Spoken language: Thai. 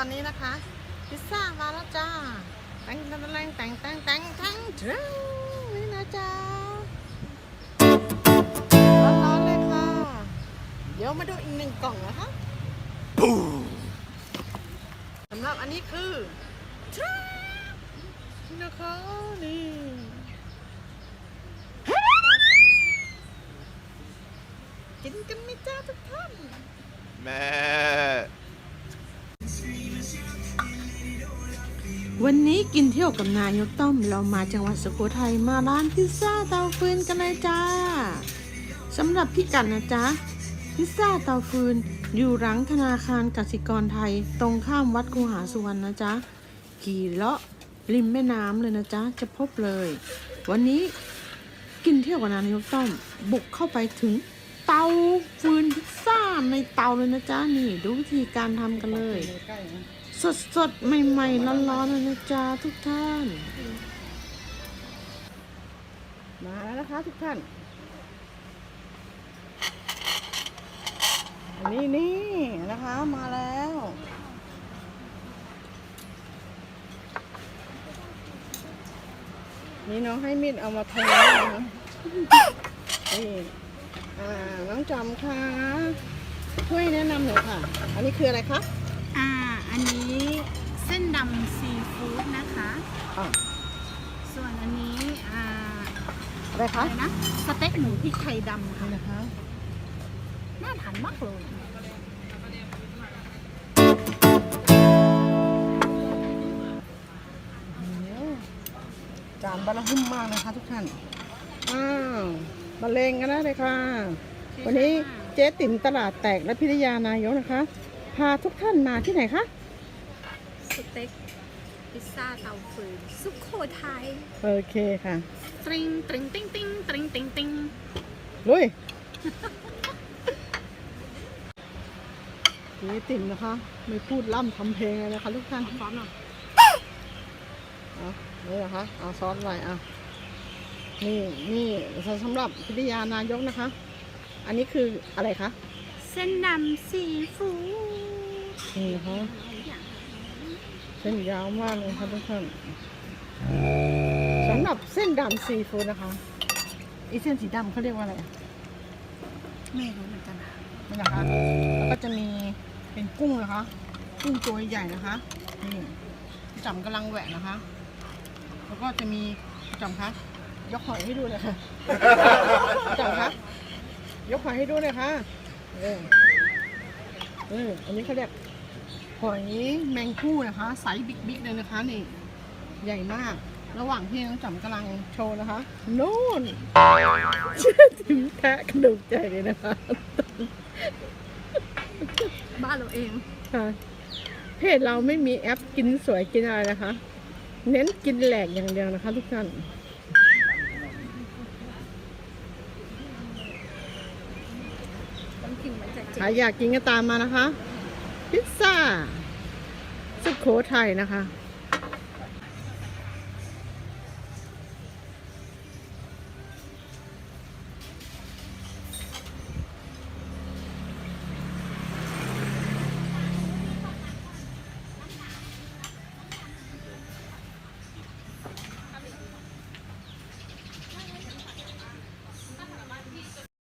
ตอนนี้นะคะ พิซซ่ามาแล้วจ้าแตงแตงแตงแตงแตงแต่งแต่งนี่นะจ้าร้อนๆเลยค่ะ เดี๋ยวมาดูอีกหนึ่งกล่องนะคะสำหรับอันนี้คือนี่นะคะนี่กินกันไม่เจ้าทุกท่านแม่ วันนี้กินเที่ยวกับนายกต้อมเรามาจังหวัดสุโขทัยมาร้านพิซซ่าเตาฟืนกันเลยจ้าสำหรับพี่กัดนะจ๊ะพิซซ่าเตาฟืนอยู่หลังธนาคารกสิกรไทย ตรงข้ามวัดคูหาสุวรรณนะจ๊ะขี่เลาะริมแม่น้ำเลยนะจ๊ะจะพบเลย วันนี้กินเที่ยวกับนายกต้อมบุกเข้าไปถึงเตาฟืนพิซซ่าในเตาเลยนะจ๊ะนี่ดูวิธีการทำกันเลย สดสดใหม่ๆร้อนๆเลยนะจ๊ะทุกท่าน มาแล้วนะคะทุกท่าน อันนี้นี่นะคะมาแล้วนี่น้องให้มิดเอามาทำนะคะนี่อ่าน้องจอมค่ะช่วยแนะนำหน่อยค่ะ อันนี้คืออะไรคะ อ่าส่วนอันนี้อ่าอะไรอะคะไรนะสเต็กหมูพริกไทยดำค่ะนี่นะคะ น่าทานมากเลยจานบะละหุ่มมากนะคะทุกท่าน อ้าวบะเลงกันได้เลยค่ะ วันนี้เจ๊ติ๋มตลาดแตกและพิทยานายกนะคะ พาทุกท่านมาที่ไหนคะ สเต็ก พิซซ่าเตาฟืนสุโขทัยโอเคค่ะ ตริงตริงติงติงตริงติงติงลุยเจ๊ติ๋มนะคะ ไม่พูดล่ำทำเพลงเลยนะคะทุกท่านพร้อมหน่อยเอานี่นะคะ เอาซอสไว้เอานี่นี่สำหรับพิทยานายกนะคะ อันนี้คืออะไรคะ เส้นดำซีฟู้ดนี่นะคะ เส้นยาวมากเลยค่ะทุกท่านสำหรับเส้นดำซีฟู้ดนะคะอีเส้นสีดำเขาเรียกว่าอะไรอะไม่รู้เหมือนกันนะนี่นะคะ แล้วก็จะมีเป็นกุ้งนะคะ กุ้งตัวใหญ่นะคะ นี่พี่จำกำลังแหวะนะคะ แล้วก็จะมีพี่จำคะยกหอยให้ดูเลยค่ะพี่จำคะยกหอยให้ดูเลยค่ะเออเอออันนี้เขาเรียก หอยแมงคู่นะคะไซส์บิ๊กๆเลยนะคะนี่ใหญ่มาก ระหว่างที่น้องจำกำลังโชว์นะคะโน่นถึงแทะกระดูกใจเลยนะคะ บ้านเราเองค่ะเพจเราไม่มีแอปกินสวยกินอะไรนะคะ เน้นกินแหลกอย่างเดียวนะคะ ทุกท่านต้องกินไว้ใจใครอยากกินก็ตามมานะคะ พิซซ่าสุโขทัยนะคะ